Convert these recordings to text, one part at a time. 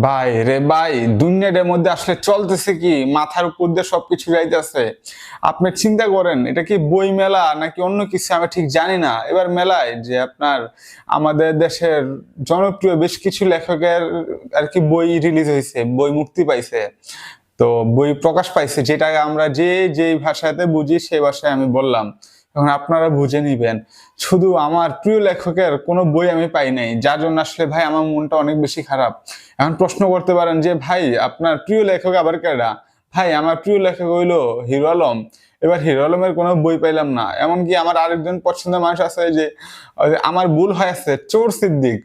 ভাই রে ভাই দুনিয়াটার মধ্যে আসলে চলতেছে কি? মাথার উপর দিয়ে সবকিছু যাইতেছে। আপনি চিন্তা করেন, এটা কি বই মেলা নাকি অন্য কিছু? আমি ঠিক জানি না। এবার মেলায় যে আপনার আমাদের দেশের জনপ্রিয় বেশ কিছু লেখকের আর কি বই রিলিজ হয়েছে, বই মুক্তি পাইছে। তো বই প্রকাশ পাইছে, যেটাকে আমরা যে যেই ভাষাতে বুঝি, সেই ভাষায় আমি বললাম। এখন আপনারা বুঝে নিবেন। শুধু আমার প্রিয় লেখকের কোনো বই আমি পাই নাই, যার জন্য আসলে ভাই আমার মনটা অনেক বেশি খারাপ। এখন প্রশ্ন করতে পারেন যে, ভাই, আপনার প্রিয় লেখক আবার কেডা? ভাই, আমার প্রিয় লেখক হইল হিরো আলম। এবার হিরো আলমের কোনো বই পাইলাম না, এমনকি আমার আরেকজন পছন্দের মানুষ আছে যে আমার ভুল হয়েছে, চোর সিদ্দিক।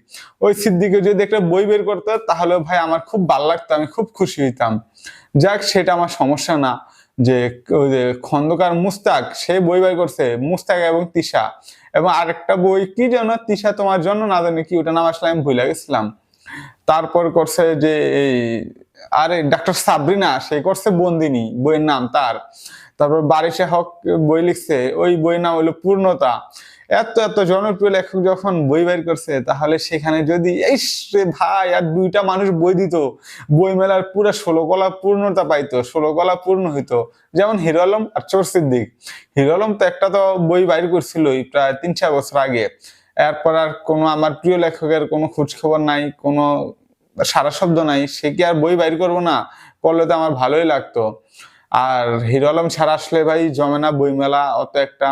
ওই সিদ্দিকে যদি একটা বই বের করতো তাহলে ভাই আমার খুব ভালো লাগতো, আমি খুব খুশি হইতাম। যাক, সেটা আমার সমস্যা না। যে ওই যে খন্দকার মুস্তাক, সে বই বাই করছে, মুস্তাক এবং তিশা। এবং আরেকটা বই, কি যেন তিশা তোমার জন্য না জানি কি ওটা নাম আসলে আমি ভুলে গেছিলাম। তারপর করছে যে এই, আরে ডাক্তার সাবরিনা, সে করছে বন্দিনী, বইয়ের নাম তার। তারপর বারিশে হক বই লিখছে, ওই বইয়ের নাম হলো পূর্ণতা। এত এত জনপ্রিয় লেখক যখন বই বের করছে, তাহলে সেখানে যদি এই ভাই, আর দুইটা মানুষ বই দিত, বই মেলার পুরো ষোলো কলা পূর্ণতা পাইতো, ষোলো কলা পূর্ণ হইতো। যেমন হিরো আলম আর চোর সিদ্দিক হিরো আলম তো একটা তো বই বাইর করছিলই প্রায় তিন, চার বছর আগে। এরপর আর কোনো আমার প্রিয় লেখকের কোনো খোঁজ খবর নাই, কোনো সারা শব্দ নাই, সে কি আর বই বাইর করব না? করলে তো আমার ভালোই লাগতো। আর হিরো আলম ছাড়া আসলে ভাই জমে না বইমেলা, অত একটা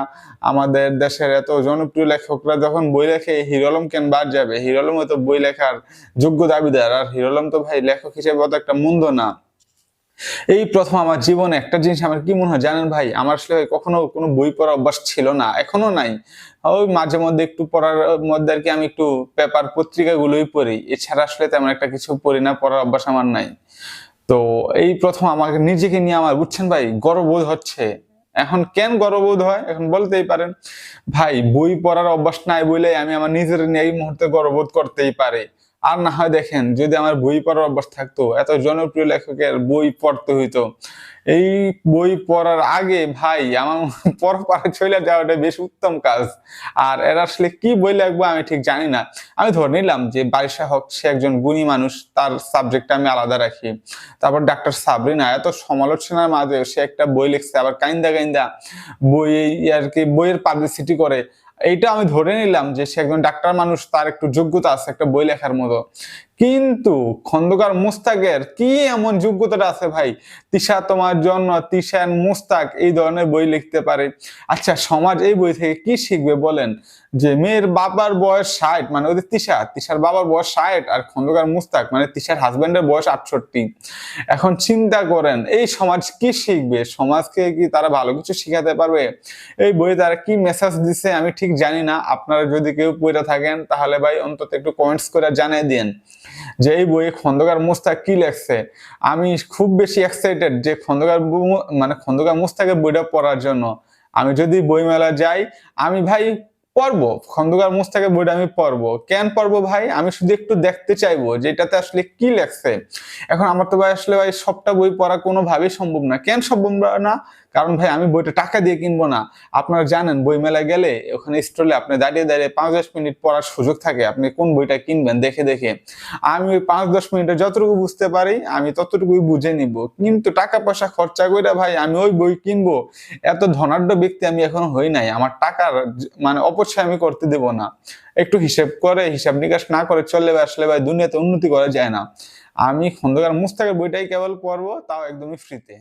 আমাদের দেশের এত জনপ্রিয় লেখকরা যখন বই লেখে, হিরো আলম কেন বাদ যাবে? হিরো আলম তো বই লেখার যোগ্য দাবিদার, আর হিরো আলম তো ভাই লেখক হিসেবে অত একটা মন্দ না। এই প্রথম আমার জীবনে একটা জিনিস আমার কি মনে হয় জানেন ভাই? আমার আসলে কখনো কোনো বই পড়া অভ্যাস ছিল না, এখনও নাই। ওই মাঝে মধ্যে একটু পড়ার মধ্যে আর কি আমি একটু পেপার পত্রিকাগুলোই পড়ি। এছাড়া আসলে তেমন একটা কিছু পড়ি না, পড়ার অভ্যাস আমার নাই। তো এই প্রথম আমাকে নিজেকে নিয়ে আমার, বুঝছেন ভাই, গর্ববোধ হচ্ছে। এখন কেন গর্ববোধ হয়? এখন বলতেই পারেন। ভাই, বই পড়ার অভ্যাস নাই বলে আমি আমার নিজের নিয়ে এই মুহূর্তে গর্ববোধ করতেই পারি। আর না হয় দেখেন, যদি আমার বই পড়ার অভ্যাস থাকতো, এত জনপ্রিয় লেখকের বই পড়তে হইতো। এই বই পড়ার আগে ভাই, আমার পর পারে চলে যাওয়াটা বেশ উত্তম কাজ। আর এরা আসলে কি বই লাগবো আমি ঠিক জানি না। আমি ধরে নিলাম যে বারিশা হক, সে একজন গুণী মানুষ, তার সাবজেক্টটা আমি আলাদা রাখি। তারপর ডাক্তার সাবরিনা, এত সমালোচনার মাঝে সে একটা বই লিখছে, আবার কাইন্দা কাইন্দা বই আর কি, বইয়ের পাবলিসিটি করে। এইটা আমি ধরে নিলাম যে সে একজন ডাক্তার মানুষ, তার একটু যোগ্যতা আছে, একটা বই লেখার মতো। কিন্তু খন্দকার মুস্তাকের কি এমন যোগ্যতাটা আছে ভাই? তিশা তোমার জন্য তিশান মুস্তাক এই ধরনের বই লিখতে পারে। আচ্ছা সমাজ এই বই থেকে কি শিখবে বলেন? যে মেয়ের বাবার বয়স ষাট মানে ওদের তিশা, তিশার বাবার বয়স ষাট আর খন্দকার মুস্তাক মানে তিশার হাজবেন্ডের বয়স আটষট্টি। এখন চিন্তা করেন, এই সমাজ কি শিখবে? সমাজকে কি তারা ভালো কিছু শিখাতে পারবে? এই বই তারা কি মেসেজ দিছে আমি ঠিক জানি না। আপনারা যদি কেউ পড়ে থাকেন, তাহলে ভাই অন্তত একটু কমেন্টস করে জানিয়ে দিন যে এই বইয়ে খন্দকার মুস্তাক কি লেখছে? আমি খুব বেশি এক্সাইটেড যে খন্দকার মানে খন্দকার মুস্তাকের বইটা পড়ার জন্য। আমি যদি বইমেলা যাই, আমি ভাই পড়ব। খন্দকার মুস্তাকের বইটা আমি পড়ব। কেন পড়ব ভাই? আমি শুধু একটু দেখতে চাইব যে এটাতে আসলে কি লেখছে। এখন আমার তো ভাই, আসলে ভাই সবটা বই পড়া কোনোভাবেই সম্ভব না। কেন সম্ভব না? কারণ ভাই, আমি বইটা টাকা দিয়ে কিনবো না। আপনারা জানেন, বই মেলায় গেলে ওখানে স্টলে আপনি দাঁড়িয়ে দাঁড়িয়ে পাঁচ দশ মিনিট পড়ার সুযোগ থাকে। আপনি কোন বইটা কিনবেন দেখে দেখে। আমি ওই পাঁচ দশ মিনিটে যতটুকু বুঝতে পারি, আমি ততটুকুই বুঝে নিব। কিন্তু টাকা পয়সা খরচা করে ভাই, আমি ওই বই কিনবো, এত ধনাঢ্য ব্যক্তি আমি এখনও হই নাই। আমার টাকার মানে অপচয় আমি করতে দেব না। একটু হিসেব করে, হিসাব নিকাশ না করে চললে ভাই, আসলে ভাই, দুনিয়াতে উন্নতি করা যায় না। আমি খন্দকার মুস্তাকের বইটাই কেবল পড়ব, তাও একদমই ফ্রিতে